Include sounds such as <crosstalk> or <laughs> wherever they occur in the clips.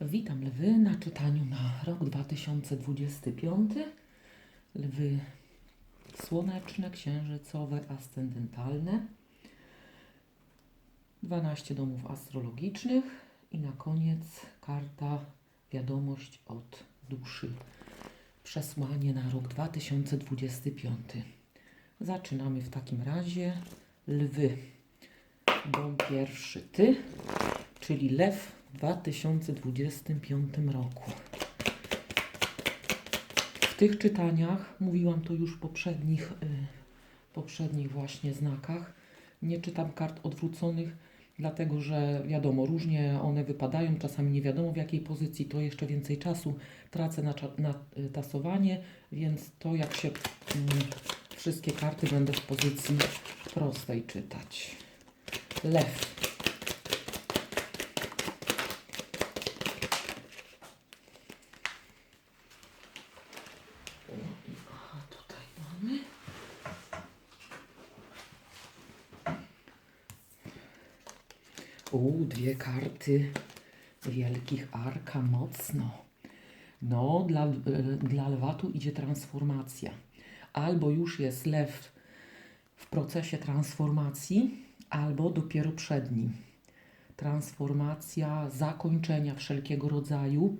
Witam lwy na czytaniu na rok 2025. Lwy słoneczne, księżycowe, ascendentalne. 12 domów astrologicznych i na koniec karta wiadomość od duszy. Przesłanie na rok 2025. Zaczynamy w takim razie. Lwy. Dom pierwszy ty, czyli lew 2025 roku. W tych czytaniach, mówiłam to już w poprzednich, y, poprzednich właśnie znakach, nie czytam kart odwróconych, dlatego że wiadomo, różnie one wypadają, czasami nie wiadomo w jakiej pozycji, to jeszcze więcej czasu tracę na, na y, tasowanie, więc to jak się mm, wszystkie karty będę w pozycji prostej czytać. Lew. O, i aha, tutaj mamy. Dwie karty wielkich arka, mocno. No, dla, e, dla lwa tu idzie transformacja. Albo już jest lew w procesie transformacji, albo dopiero przed nim. Transformacja, zakończenia wszelkiego rodzaju,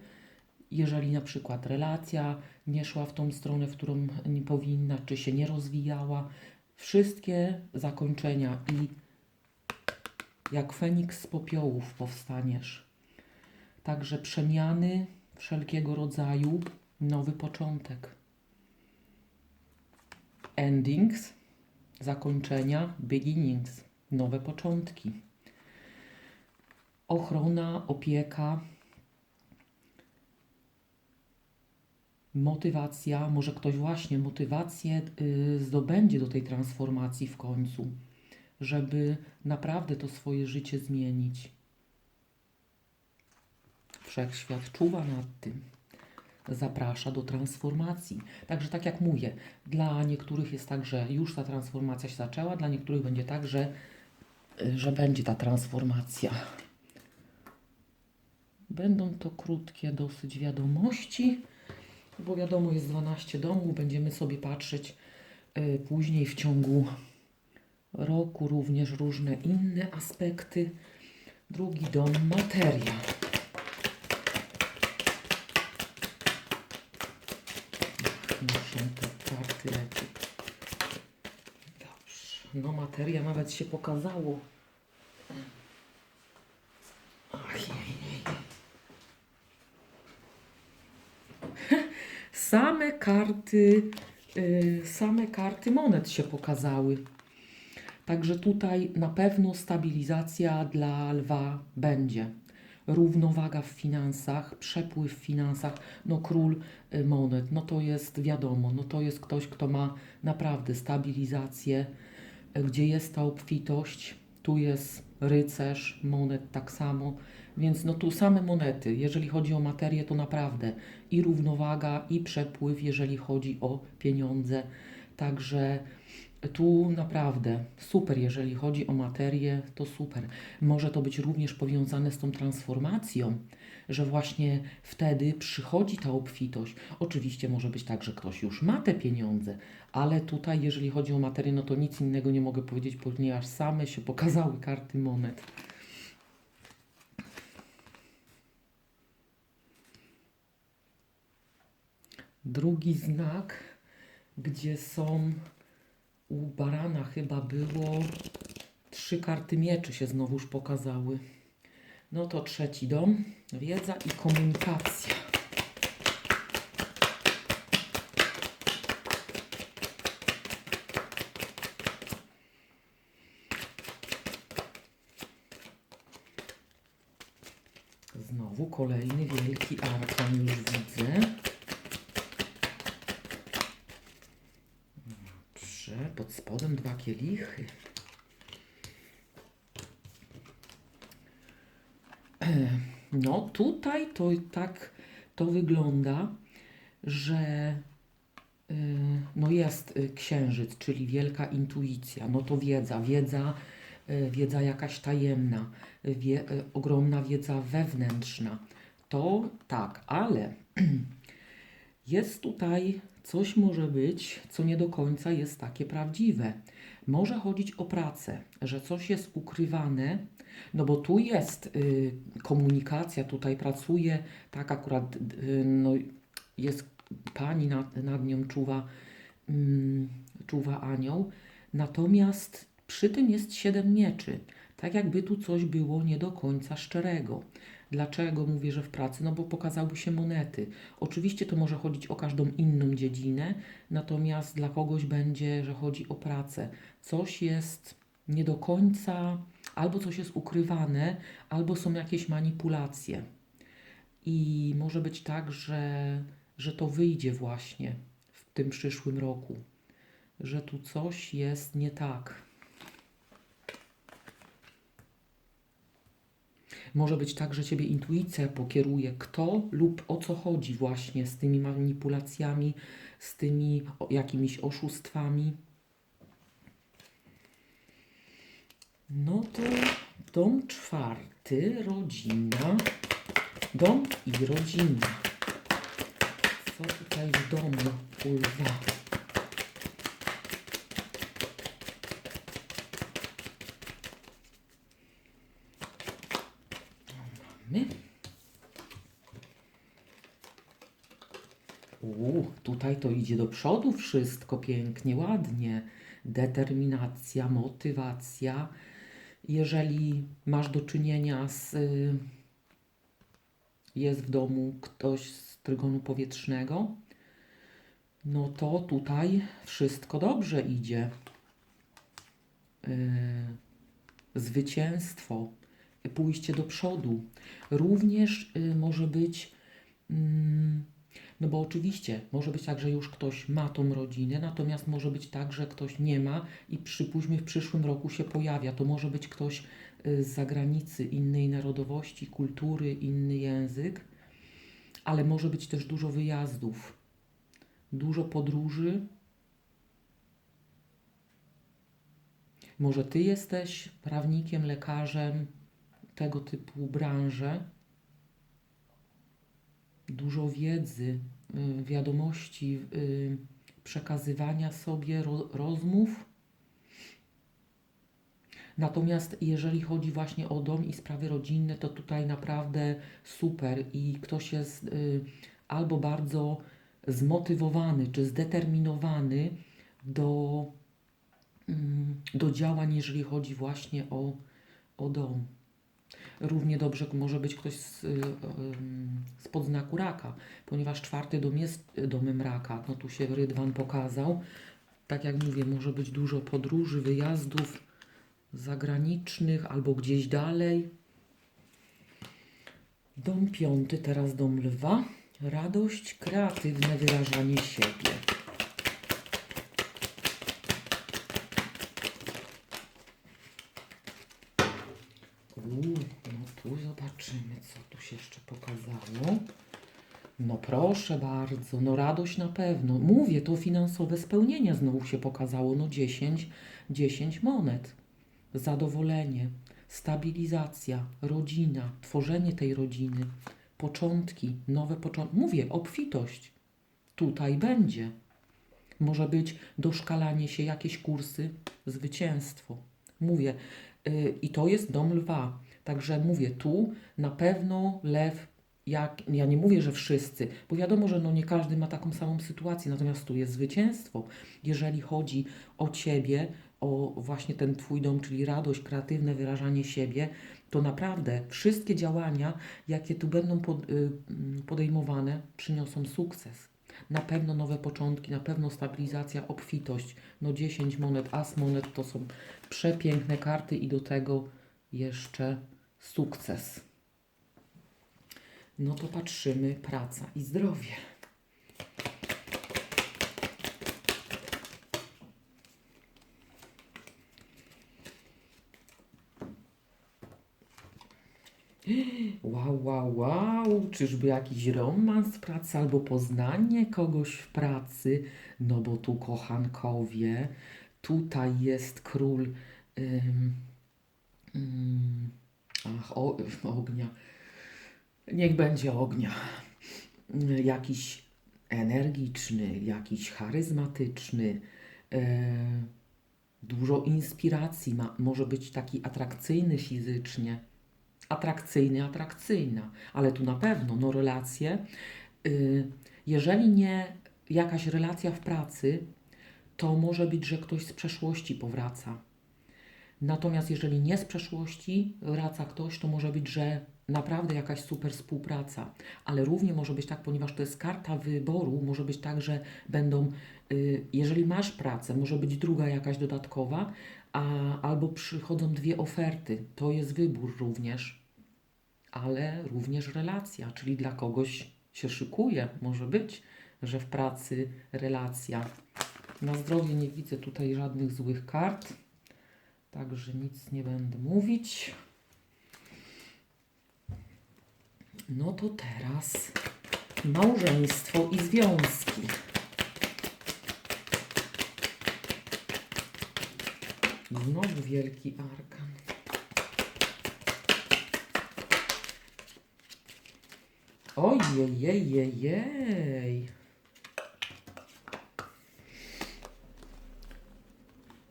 jeżeli na przykład relacja nie szła w tą stronę, w którą nie powinna, czy się nie rozwijała, wszystkie zakończenia i jak Feniks z popiołów powstaniesz. Także przemiany wszelkiego rodzaju, nowy początek. Endings, zakończenia, beginnings, nowe początki. Ochrona, opieka, motywacja, może ktoś właśnie motywację y, zdobędzie do tej transformacji w końcu, żeby naprawdę to swoje życie zmienić. Wszechświat czuwa nad tym, zaprasza do transformacji. Także tak jak mówię, dla niektórych jest tak, że już ta transformacja się zaczęła, dla niektórych będzie tak, że, że będzie ta transformacja. Będą to krótkie dosyć wiadomości bo wiadomo, jest 12 domów, będziemy sobie patrzeć y, później w ciągu roku również różne inne aspekty. Drugi dom, materia. Ach, Muszą te karty lecieć. Dobrze. No materia nawet się pokazało. Ach, jej, jej. <laughs> same karty, y, same karty monet się pokazały. Także tutaj na pewno stabilizacja dla lwa będzie. Równowaga w finansach, przepływ w finansach, no król y, monet, no to jest wiadomo, no to jest ktoś, kto ma naprawdę stabilizację, y, gdzie jest ta obfitość, tu jest rycerz monet tak samo, więc no tu same monety, jeżeli chodzi o materię, to naprawdę i równowaga, i przepływ, jeżeli chodzi o pieniądze. Także tu naprawdę super, jeżeli chodzi o materię, to super. Może to być również powiązane z tą transformacją, że właśnie wtedy przychodzi ta obfitość. Oczywiście może być tak, że ktoś już ma te pieniądze, ale tutaj, jeżeli chodzi o materię, no to nic innego nie mogę powiedzieć, ponieważ same się pokazały karty monet. Drugi znak, gdzie są u barana chyba było trzy karty mieczy się znowuż pokazały. No to trzeci dom, wiedza i komunikacja. Znowu kolejny wielki arkan już widzę. Dobrze, pod spodem dwa kielichy. <clears throat> No tutaj to tak to wygląda, że y, no jest y, księżyc, czyli wielka intuicja, no to wiedza, wiedza, y, wiedza jakaś tajemna, wie, ogromna wiedza wewnętrzna. to tak, ale <clears throat> jest tutaj coś może być, co nie do końca jest takie prawdziwe. Może chodzić o pracę, że coś jest ukrywane, no bo tu jest y, komunikacja, tutaj pracuje, tak akurat y, no, jest pani nad, nad nią czuwa, mm, czuwa anioł, natomiast przy tym jest siedem mieczy, tak jakby tu coś było nie do końca szczerego. Dlaczego mówię, że w pracy? No bo pokazały się monety. Oczywiście to może chodzić o każdą inną dziedzinę, natomiast dla kogoś będzie, że chodzi o pracę. Coś jest nie do końca, albo coś jest ukrywane, albo są jakieś manipulacje. I może być tak, że, że to wyjdzie właśnie w tym przyszłym roku, że tu coś jest nie tak. Może być tak, że ciebie intuicja pokieruje, kto lub o co chodzi właśnie z tymi manipulacjami, z tymi jakimiś oszustwami. No to dom czwarty, rodzina. Dom i rodzina. Co tutaj w domu u Mamy. U, tutaj to idzie do przodu wszystko pięknie, ładnie. Determinacja, motywacja. Jeżeli masz do czynienia z. y, Jest w domu ktoś z trygonu powietrznego, no to tutaj wszystko dobrze idzie. Y, Zwycięstwo, pójście do przodu. Również y, może być. mm, no bo oczywiście może być tak, że już ktoś ma tą rodzinę, natomiast może być tak, że ktoś nie ma i przypuśćmy w przyszłym roku się pojawia. To może być ktoś y, z zagranicy, innej narodowości, kultury, inny język, ale może być też dużo wyjazdów, dużo podróży. Może ty jesteś prawnikiem, lekarzem, tego typu branże dużo wiedzy, y, wiadomości, y, przekazywania sobie ro, rozmów. Natomiast jeżeli chodzi właśnie o dom i sprawy rodzinne, to tutaj naprawdę super i ktoś jest y, albo bardzo zmotywowany czy zdeterminowany do, mm, do działań, jeżeli chodzi właśnie o, o dom. Równie dobrze może być ktoś z, y, ym, z podznaku raka, ponieważ czwarty dom jest domem raka. No tu się Rydwan pokazał. Tak jak mówię, może być dużo podróży, wyjazdów zagranicznych albo gdzieś dalej. Dom piąty, teraz dom lwa. Radość, kreatywne wyrażanie siebie. Tu zobaczymy, co tu się jeszcze pokazało. No proszę bardzo, no radość na pewno. Mówię, to finansowe spełnienie znowu się pokazało. No 10, 10 monet. Zadowolenie, stabilizacja, rodzina, tworzenie tej rodziny, początki, nowe początki. Mówię, obfitość. Tutaj będzie. Może być doszkalanie się, jakieś kursy, zwycięstwo. Mówię, y, i to jest dom lwa. Także mówię, tu na pewno lew, jak, ja nie mówię, że wszyscy, bo wiadomo, że no nie każdy ma taką samą sytuację, natomiast tu jest zwycięstwo. Jeżeli chodzi o Ciebie, o właśnie ten Twój dom, czyli radość, kreatywne wyrażanie siebie, to naprawdę wszystkie działania, jakie tu będą y, mm, podejmowane, przyniosą sukces. Na pewno nowe początki, na pewno stabilizacja, obfitość. No 10 monet, as monet to są przepiękne karty i do tego jeszcze sukces. No to patrzymy, praca i zdrowie. Wow, wow, wow, czyżby jakiś romans w pracy albo poznanie kogoś w pracy? No bo tu kochankowie, tutaj jest król ym, ach, o, <laughs> ognia. Niech będzie ognia. Jakiś energiczny, jakiś charyzmatyczny. e, dużo inspiracji ma, może być taki atrakcyjny fizycznie. Atrakcyjny, atrakcyjna, ale tu na pewno, no relacje. y, jeżeli nie jakaś relacja w pracy, to może być, że ktoś z przeszłości powraca. Natomiast jeżeli nie z przeszłości wraca ktoś, to może być, że naprawdę jakaś super współpraca. Ale równie może być tak, ponieważ to jest karta wyboru, może być tak, że będą, y, jeżeli masz pracę, może być druga jakaś dodatkowa, a, albo przychodzą dwie oferty. To jest wybór również, ale również relacja, czyli dla kogoś się szykuje. Może być, że w pracy relacja. Na zdrowie nie widzę tutaj żadnych złych kart. Także nic nie będę mówić. No to teraz małżeństwo i związki. Znowu wielki arkan. Ojej,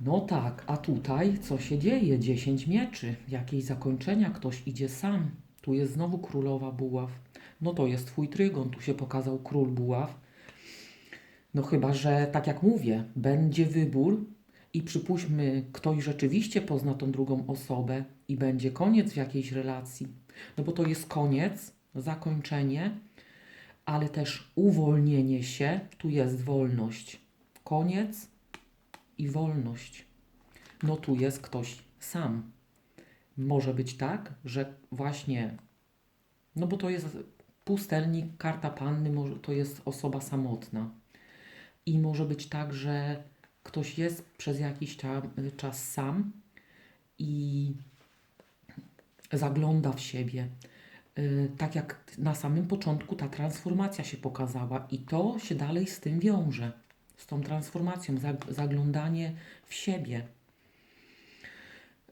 No tak, a tutaj co się dzieje? 10 mieczy, jakieś zakończenia, ktoś idzie sam. Tu jest znowu królowa buław. No to jest twój trygon, tu się pokazał król buław. No chyba, że tak jak mówię, będzie wybór i przypuśćmy, ktoś rzeczywiście pozna tą drugą osobę i będzie koniec w jakiejś relacji. No bo to jest koniec, zakończenie, ale też uwolnienie się, tu jest wolność. Koniec i wolność. No tu jest ktoś sam. Może być tak, że właśnie, no bo to jest pustelnik, karta panny, może, to jest osoba samotna. I może być tak, że ktoś jest przez jakiś czas sam i zagląda w siebie. Y, Tak jak na samym początku ta transformacja się pokazała, i to się dalej z tym wiąże, z tą transformacją, zag- zaglądanie w siebie.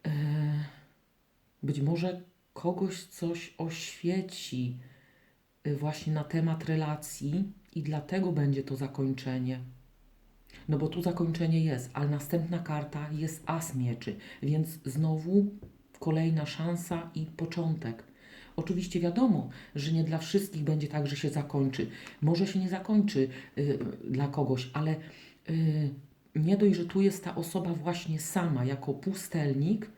Y, Być może kogoś coś oświeci y, właśnie na temat relacji, i dlatego będzie to zakończenie. No bo tu zakończenie jest, ale następna karta jest as mieczy, więc znowu kolejna szansa i początek. Oczywiście wiadomo, że nie dla wszystkich będzie tak, że się zakończy. Może się nie zakończy y, dla kogoś, ale y, nie dość, że tu jest ta osoba właśnie sama jako pustelnik,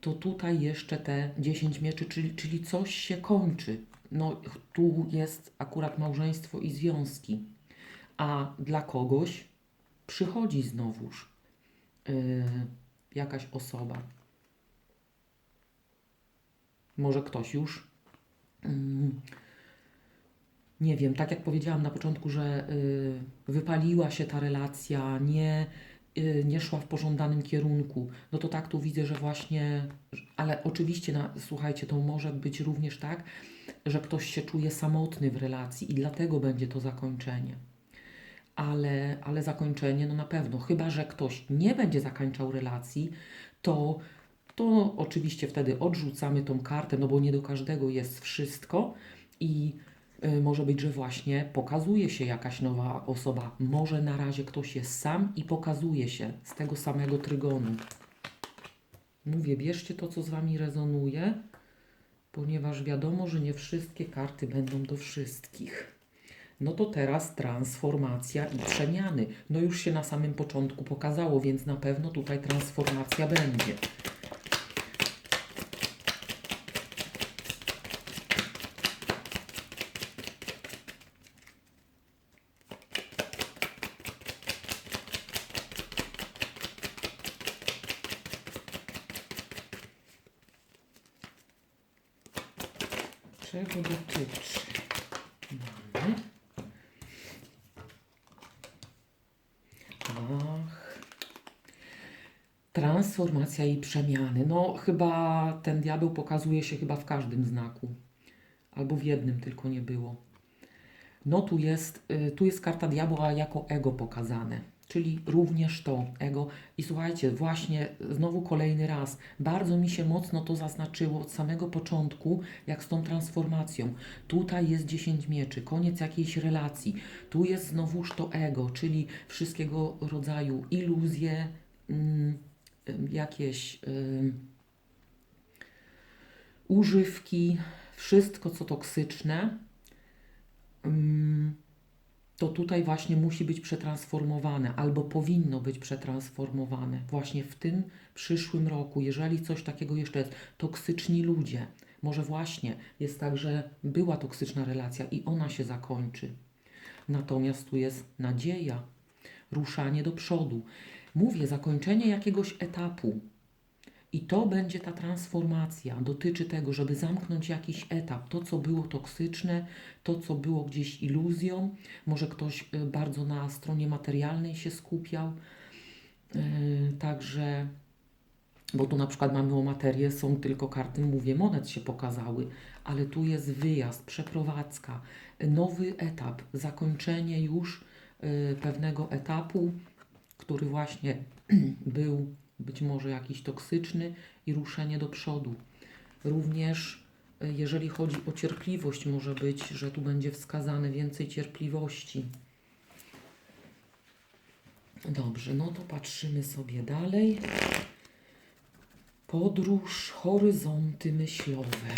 to tutaj jeszcze te 10 mieczy, czyli, czyli coś się kończy. No tu jest akurat małżeństwo i związki. A dla kogoś przychodzi znowuż yy, jakaś osoba. Może ktoś już, nie wiem, tak jak powiedziałam na początku, że yy, wypaliła się ta relacja, nie, yy, nie szła w pożądanym kierunku. No to tak tu widzę, że właśnie, ale oczywiście, na, słuchajcie, to może być również tak, że ktoś się czuje samotny w relacji i dlatego będzie to zakończenie ale, ale zakończenie, no na pewno, chyba że ktoś nie będzie zakończał relacji, to, to oczywiście wtedy odrzucamy tą kartę, no bo nie do każdego jest wszystko i y, może być, że właśnie pokazuje się jakaś nowa osoba. Może na razie ktoś jest sam i pokazuje się z tego samego trygonu. Mówię, bierzcie to, co z Wami rezonuje, ponieważ wiadomo, że nie wszystkie karty będą do wszystkich. No to teraz transformacja i przemiany. No już się na samym początku pokazało, więc na pewno tutaj transformacja będzie. Czego dotyczy? Mamy. Ach. Transformacja i przemiany. No, chyba ten diabeł pokazuje się chyba w każdym znaku. Albo w jednym tylko nie było. No, tu jest, y, tu jest karta diabła jako ego pokazane. czyli również to ego. I słuchajcie, właśnie znowu kolejny raz, bardzo mi się mocno to zaznaczyło od samego początku, jak z tą transformacją. Tutaj jest 10 mieczy, koniec jakiejś relacji. Tu jest znowuż to ego, czyli wszystkiego rodzaju iluzje, mm, jakieś używki, wszystko co toksyczne. To tutaj właśnie musi być przetransformowane, albo powinno być przetransformowane właśnie w tym przyszłym roku, jeżeli coś takiego jeszcze jest. Toksyczni ludzie. Może właśnie jest tak, że była toksyczna relacja i ona się zakończy. Natomiast tu jest nadzieja, ruszanie do przodu. Mówię, zakończenie jakiegoś etapu. I to będzie ta transformacja. Dotyczy tego, żeby zamknąć jakiś etap. To, co było toksyczne, to, co było gdzieś iluzją. Może ktoś y, bardzo na stronie materialnej się skupiał. Yy, Także, bo tu na przykład mamy o materię, są tylko karty, mówię, monet się pokazały, ale tu jest wyjazd, przeprowadzka, nowy etap, zakończenie już y, pewnego etapu, który właśnie <clears throat> był być może jakiś toksyczny i ruszenie do przodu. Również y, jeżeli chodzi o cierpliwość, może być, że tu będzie wskazane więcej cierpliwości. Dobrze, no to patrzymy sobie dalej. Podróż, horyzonty myślowe.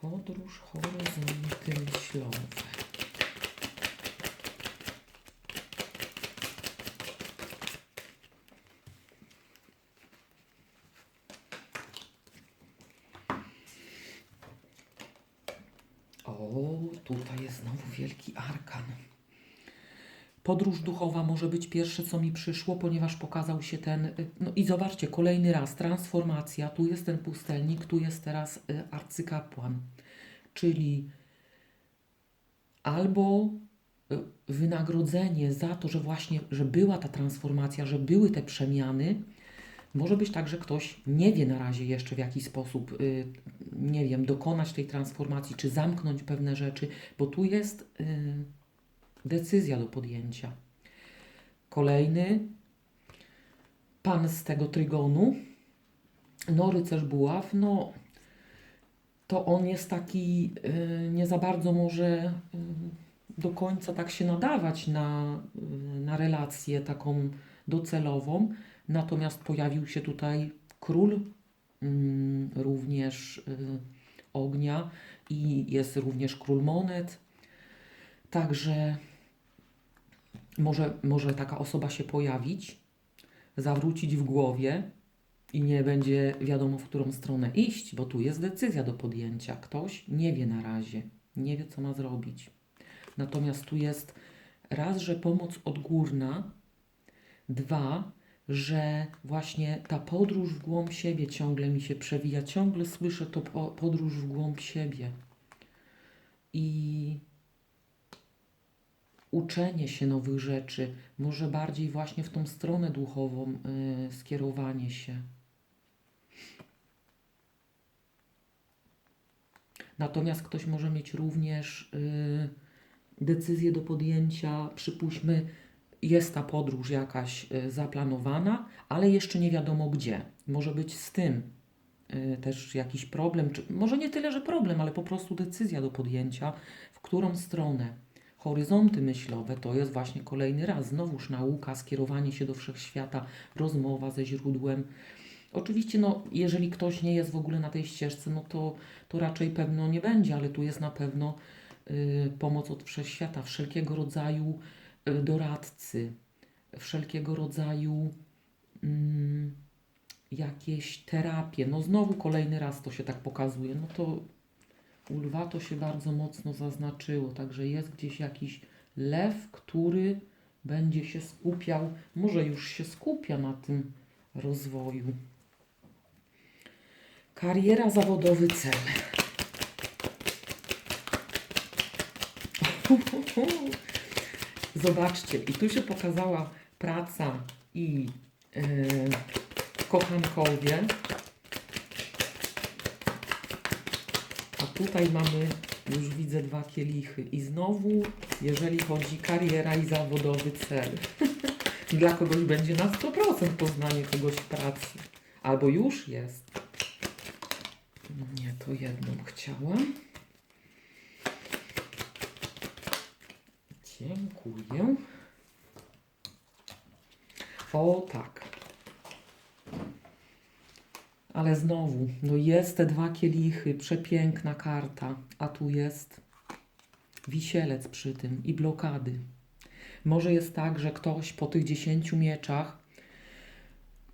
Podróż, horyzonty myślowe. O, tutaj jest znowu wielki arkan. Podróż duchowa może być pierwsze, co mi przyszło, ponieważ pokazał się ten. y, No i zobaczcie, kolejny raz transformacja. Tu jest ten pustelnik, tu jest teraz y, arcykapłan. Czyli albo y, wynagrodzenie za to, że właśnie, że była ta transformacja, że były te przemiany. Może być tak, że ktoś nie wie na razie jeszcze w jaki sposób, y, nie wiem, dokonać tej transformacji, czy zamknąć pewne rzeczy, bo tu jest y, decyzja do podjęcia. Kolejny, pan z tego trygonu, no rycerz buław, no to on jest taki y, nie za bardzo może do końca tak się nadawać na, na relację taką docelową. Natomiast pojawił się tutaj król mm, również y, ognia i jest również król monet. Także może, może taka osoba się pojawić, zawrócić w głowie i nie będzie wiadomo, w którą stronę iść, bo tu jest decyzja do podjęcia. Ktoś nie wie na razie, nie wie, co ma zrobić. Natomiast tu jest raz, że pomoc odgórna, dwa, że właśnie ta podróż w głąb siebie ciągle mi się przewija, ciągle słyszę to po- podróż w głąb siebie. I uczenie się nowych rzeczy, może bardziej właśnie w tą stronę duchową y, skierowanie się. Natomiast ktoś może mieć również y, decyzję do podjęcia, przypuśćmy, jest ta podróż jakaś y, zaplanowana, ale jeszcze nie wiadomo gdzie. Może być z tym y, też jakiś problem, czy może nie tyle, że problem, ale po prostu decyzja do podjęcia, w którą stronę. Horyzonty myślowe to jest właśnie kolejny raz, znowuż nauka, skierowanie się do wszechświata, rozmowa ze źródłem. Oczywiście, no, jeżeli ktoś nie jest w ogóle na tej ścieżce, no to, to raczej pewno nie będzie, ale tu jest na pewno y, pomoc od wszechświata, wszelkiego rodzaju doradcy, wszelkiego rodzaju mm, jakieś terapie. No znowu kolejny raz to się tak pokazuje. No to u lwa to się bardzo mocno zaznaczyło, także jest gdzieś jakiś lew, który będzie się skupiał, może już się skupia na tym rozwoju. Kariera, zawodowy cel. <laughs> Zobaczcie, i tu się pokazała praca i e, kochankowie. tutaj mamy, już widzę dwa kielichy. I znowu, jeżeli chodzi kariera i zawodowy cel. <laughs> Dla kogoś będzie na 100% poznanie kogoś pracy. Albo już jest. Nie, to jedną chciałam. Dziękuję. O tak. Ale znowu, no jest te dwa kielichy, przepiękna karta, a tu jest wisielec przy tym i blokady. Może jest tak, że ktoś po tych dziesięciu mieczach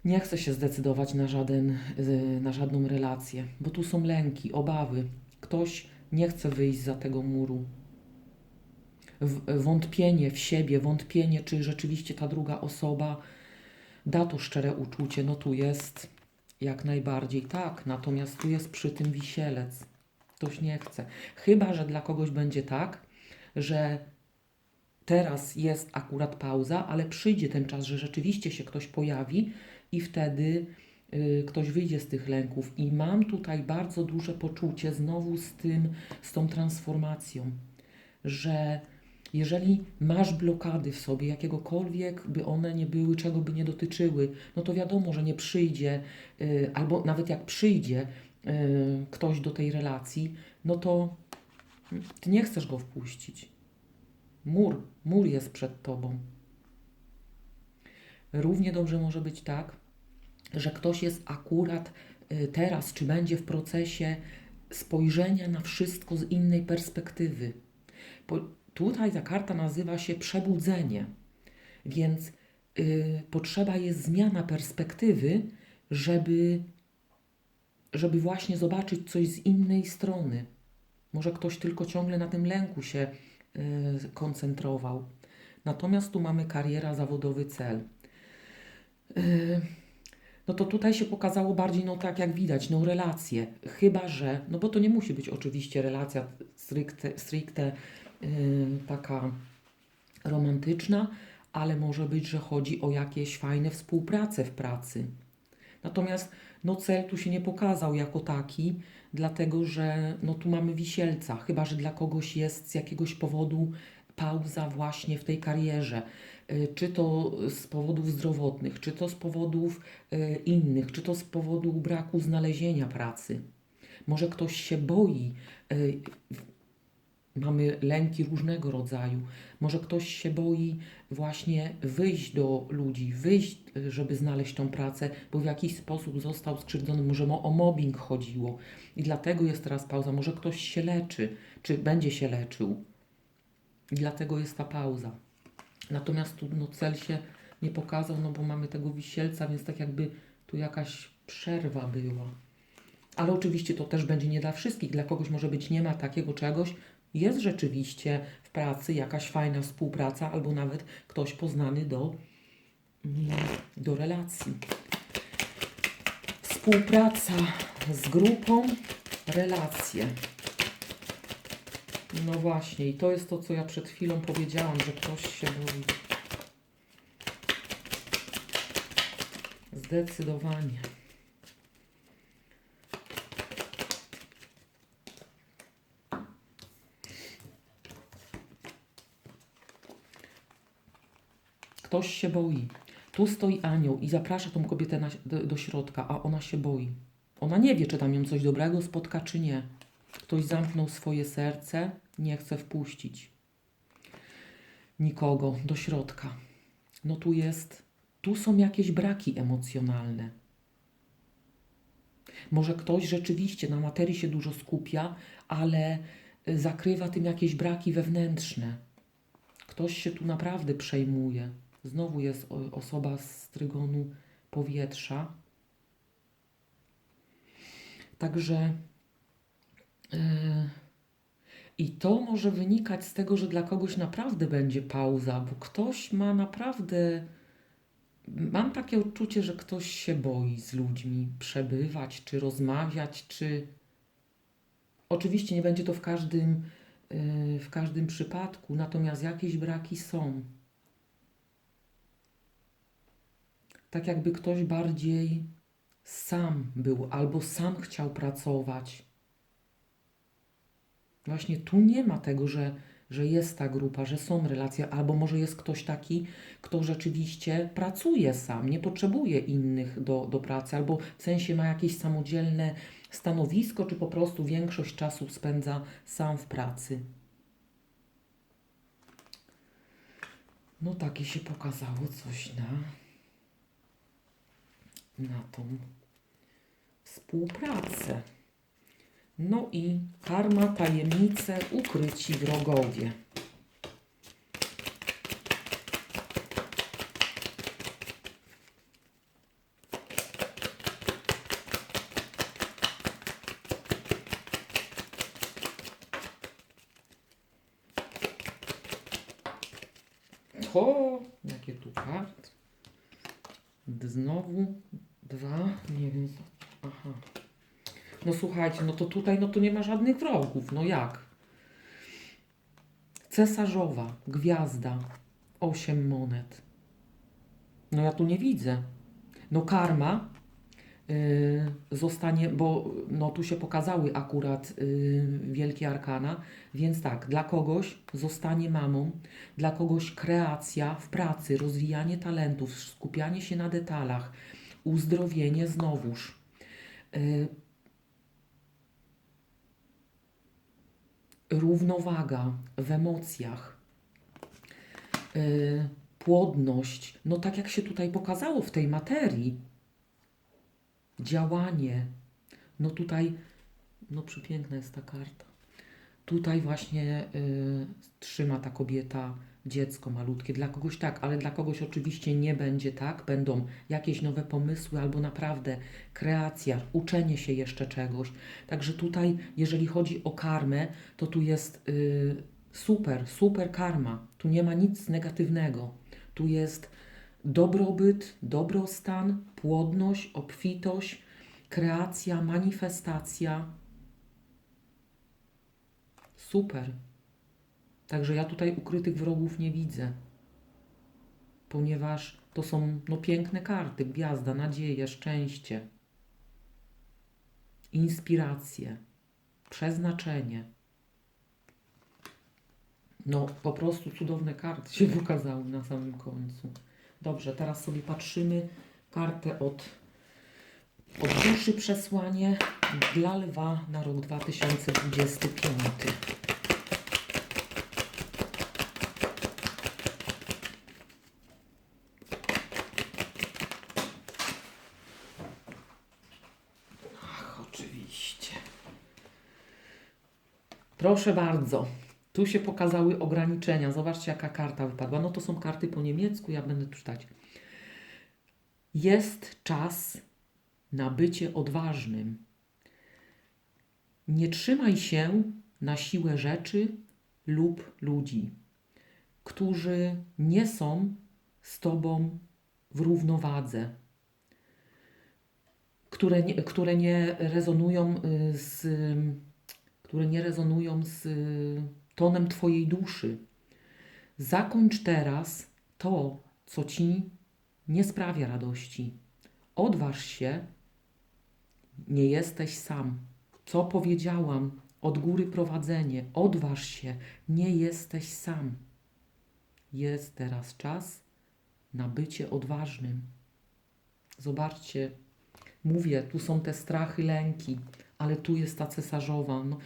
nie chce się zdecydować na, żaden, y, na żadną relację, bo tu są lęki, obawy. Ktoś nie chce wyjść za tego muru. Wątpienie w siebie, wątpienie, czy rzeczywiście ta druga osoba da to szczere uczucie. No tu jest jak najbardziej tak, natomiast tu jest przy tym wisielec. Ktoś nie chce. Chyba, że dla kogoś będzie tak, że teraz jest akurat pauza, ale przyjdzie ten czas, że rzeczywiście się ktoś pojawi i wtedy y, ktoś wyjdzie z tych lęków. I mam tutaj bardzo duże poczucie znowu z tym, z tą transformacją, że jeżeli masz blokady w sobie, jakiegokolwiek by one nie były, czego by nie dotyczyły, no to wiadomo, że nie przyjdzie, y, albo nawet jak przyjdzie y, ktoś do tej relacji, no to ty nie chcesz go wpuścić. Mur, mur jest przed tobą. Równie dobrze może być tak, że ktoś jest akurat y, teraz, czy będzie w procesie spojrzenia na wszystko z innej perspektywy. Tutaj ta karta nazywa się przebudzenie, więc y, potrzeba jest zmiana perspektywy, żeby, żeby właśnie zobaczyć coś z innej strony. Może ktoś tylko ciągle na tym lęku się y, koncentrował. Natomiast tu mamy kariera, zawodowy cel. Y, no to tutaj się pokazało bardziej, no tak jak widać, no relacje. Chyba, że, no bo to nie musi być oczywiście relacja stricte, stricte yy, taka romantyczna, ale może być, że chodzi o jakieś fajne współprace w pracy. Natomiast no cel tu się nie pokazał jako taki, dlatego że no tu mamy wisielca, chyba że dla kogoś jest z jakiegoś powodu pauza właśnie w tej karierze, y, czy to z powodów zdrowotnych, czy to z powodów y, innych, czy to z powodu braku znalezienia pracy. Może ktoś się boi, y, mamy lęki różnego rodzaju. Może ktoś się boi właśnie wyjść do ludzi, wyjść, żeby znaleźć tą pracę, bo w jakiś sposób został skrzywdzony. Może mo- o mobbing chodziło i dlatego jest teraz pauza. Może ktoś się leczy, czy będzie się leczył. I dlatego jest ta pauza. Natomiast tu no, cel się nie pokazał, no bo mamy tego wisielca, więc tak jakby tu jakaś przerwa była. Ale oczywiście to też będzie nie dla wszystkich. Dla kogoś może być nie ma takiego czegoś. Jest rzeczywiście w pracy jakaś fajna współpraca, albo nawet ktoś poznany do, do relacji. Współpraca z grupą, relacje. No właśnie, i to jest to, co ja przed chwilą powiedziałam, że ktoś się boi. Zdecydowanie. Ktoś się boi. Tu stoi anioł i zaprasza tą kobietę na, do, do środka, a ona się boi. Ona nie wie, czy tam ją coś dobrego spotka, czy nie. Ktoś zamknął swoje serce, nie chce wpuścić nikogo do środka. No tu jest, tu są jakieś braki emocjonalne. Może ktoś rzeczywiście na materii się dużo skupia, ale y, zakrywa tym jakieś braki wewnętrzne. Ktoś się tu naprawdę przejmuje. Znowu jest osoba z trygonu powietrza. Także yy, i to może wynikać z tego, że dla kogoś naprawdę będzie pauza, bo ktoś ma naprawdę. Mam takie odczucie, że ktoś się boi z ludźmi przebywać, czy rozmawiać, czy. Oczywiście nie będzie to w każdym, yy, w każdym przypadku, natomiast jakieś braki są. Tak jakby ktoś bardziej sam był albo sam chciał pracować. Właśnie tu nie ma tego, że, że jest ta grupa, że są relacje, albo może jest ktoś taki, kto rzeczywiście pracuje sam, nie potrzebuje innych do, do pracy, albo w sensie ma jakieś samodzielne stanowisko, czy po prostu większość czasu spędza sam w pracy. No takie się pokazało coś na, na tą współpracę. No i karma, tajemnice, ukryci wrogowie. O, jakie tu kart? D- Znowu dwa, nie wiem. co- Aha. No słuchajcie, no to tutaj no to nie ma żadnych wrogów. No jak? Cesarzowa, gwiazda, osiem monet. No ja tu nie widzę. No karma yy, zostanie, bo no tu się pokazały akurat yy, wielkie arkana, więc tak, dla kogoś zostanie mamą, dla kogoś kreacja w pracy, rozwijanie talentów, skupianie się na detalach, uzdrowienie znowuż. Yy, równowaga w emocjach, yy, płodność, no tak jak się tutaj pokazało w tej materii, działanie, no tutaj, no przepiękna jest ta karta. Tutaj właśnie yy, trzyma ta kobieta dziecko malutkie. Dla kogoś tak, ale dla kogoś oczywiście nie będzie tak. Będą jakieś nowe pomysły albo naprawdę kreacja, uczenie się jeszcze czegoś. Także tutaj, jeżeli chodzi o karmę, to tu jest yy, super, super karma. Tu nie ma nic negatywnego. Tu jest dobrobyt, dobrostan, płodność, obfitość, kreacja, manifestacja. Super. Także ja tutaj ukrytych wrogów nie widzę, ponieważ to są no, piękne karty: gwiazda, nadzieja, szczęście, inspiracje, przeznaczenie. No, po prostu cudowne karty się <laughs> pokazały na samym końcu. Dobrze, teraz sobie patrzymy kartę od, od duszy przesłanie dla lwa na rok 2025. Ach, oczywiście. Proszę bardzo. Tu się pokazały ograniczenia. Zobaczcie, jaka karta wypadła. No to są karty po niemiecku, ja będę tu czytać. Jest czas na bycie odważnym. Nie trzymaj się na siłę rzeczy lub ludzi, którzy nie są z Tobą w równowadze, które nie, które nie rezonują y, z, które nie rezonują z y, tonem Twojej duszy. Zakończ teraz to, co Ci nie sprawia radości. Odważ się, nie jesteś sam. Co powiedziałam? Od góry prowadzenie. Odważ się, nie jesteś sam. Jest teraz czas na bycie odważnym. Zobaczcie, mówię, tu są te strachy, lęki, ale tu jest ta cesarzowa. No,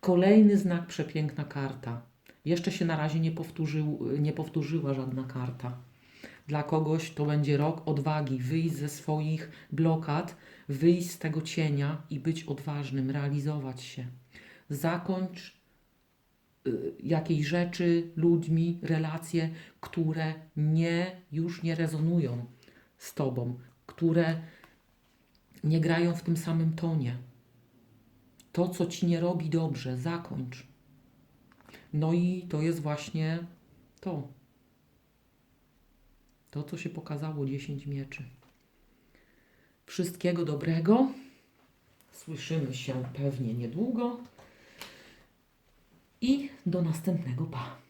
kolejny znak, przepiękna karta. Jeszcze się na razie nie, powtórzył, nie powtórzyła żadna karta. Dla kogoś to będzie rok odwagi, wyjść ze swoich blokad, wyjść z tego cienia i być odważnym, realizować się. Zakończ y, jakiejś rzeczy, ludźmi, relacje, które nie, już nie rezonują z Tobą, które nie grają w tym samym tonie. To, co Ci nie robi dobrze, zakończ. No i to jest właśnie to. To, co się pokazało, 10 mieczy. Wszystkiego dobrego. Słyszymy się pewnie niedługo. I do następnego pa.